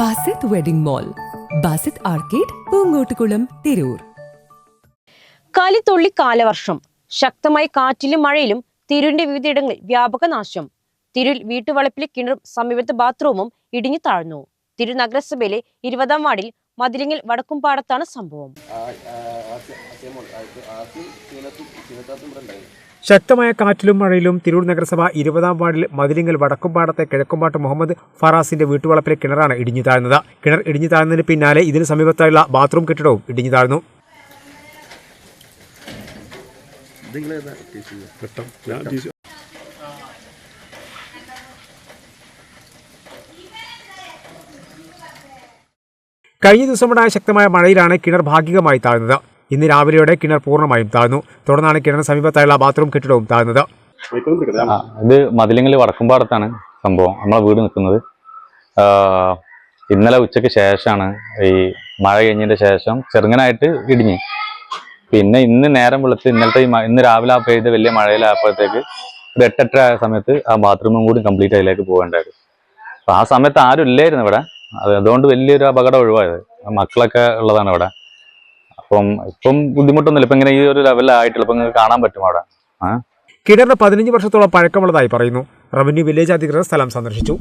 Basith wedding mall Basith arcade Poongottukulam Tirur കലിത്തുള്ളി കാലവർഷം ശക്തമായ കാറ്റിലും മഴയിലും തിരൂരിന്റെ വിവിധയിടങ്ങളിൽ വ്യാപക നാശം തിരൂർ വീട്ടുവളപ്പിലെ കിണറും സമീപത്തെ ബാത്റൂമും ഇടിഞ്ഞു താഴ്ന്നു തിരൂർ നഗരസഭയിലെ ഇരുപതാം വാർഡിൽ മതിലിങ്ങിൽ വടക്കുംപാടത്താണ് സംഭവം ശക്തമായ കാറ്റിലും മഴയിലും തിരൂർ നഗരസഭ ഇരുപതാം വാർഡിൽ മതിലിങ്ങൽ വടക്കുംപാടത്തെ കിഴക്കുംപാട്ട് മുഹമ്മദ് ഫറാസിന്റെ വീട്ടുവളപ്പിലെ കിണറാണ് ഇടിഞ്ഞു താഴ്ന്നത്. കിണർ ഇടിഞ്ഞു താഴ്ന്നതിന് പിന്നാലെ ഇതിന് സമീപത്തായുള്ള ബാത്റൂം കെട്ടിടവും ഇടിഞ്ഞു താഴ്ന്നു. കഴിഞ്ഞ ദിവസമുണ്ടായ ശക്തമായ മഴയിലാണ് കിണർ ഭാഗികമായി താഴ്ന്നത്. ഇന്ന് രാവിലെയോടെ കിണർ പൂർണമായും താഴ്ന്നു. തുടർന്നാണ് കിണർ സമീപത്തായുള്ള ബാത്റൂം കെട്ടിടവും താഴ്ന്നത്. ഇത് മതിലെങ്കിൽ വടക്കുംപാടത്താണ് സംഭവം. നമ്മളെ വീട് നിൽക്കുന്നത്. ഇന്നലെ ഉച്ചയ്ക്ക് ശേഷമാണ് ഈ മഴ കഴിഞ്ഞതിന്റെ ശേഷം ചെറുങ്ങനായിട്ട് ഇടിഞ്ഞ്. പിന്നെ ഇന്ന് നേരം വെളുത്ത് ഇന്നലത്തെ ഇന്ന് രാവിലെ ആ പെയ്ത വലിയ മഴയിലായപ്പോഴത്തേക്ക് ഒരു എട്ടെട്ടര ആയ സമയത്ത് ആ ബാത്റൂമും കൂടി കംപ്ലീറ്റ് അതിലേക്ക് പോകേണ്ടായിരുന്നു. അപ്പൊ ആ സമയത്ത് ആരും ഇല്ലായിരുന്നു ഇവിടെ. അത് അതുകൊണ്ട് വലിയൊരു അപകടം ഒഴിവായത്. ആ മക്കളൊക്കെ ഉള്ളതാണ് ഇവിടെ. അപ്പം ഇപ്പം ബുദ്ധിമുട്ടൊന്നുമില്ല. ഇപ്പൊ ഇങ്ങനെ ഈ ഒരു ലെവലായിട്ടുള്ള ഇപ്പൊ നിങ്ങൾക്ക് കാണാൻ പറ്റും അവിടെ. കിണറിന് പതിനഞ്ച് വർഷത്തോളം പഴക്കമുള്ളതായി പറയുന്നു. റവന്യൂ വില്ലേജ് അധികൃതർ സ്ഥലം സന്ദർശിച്ചു.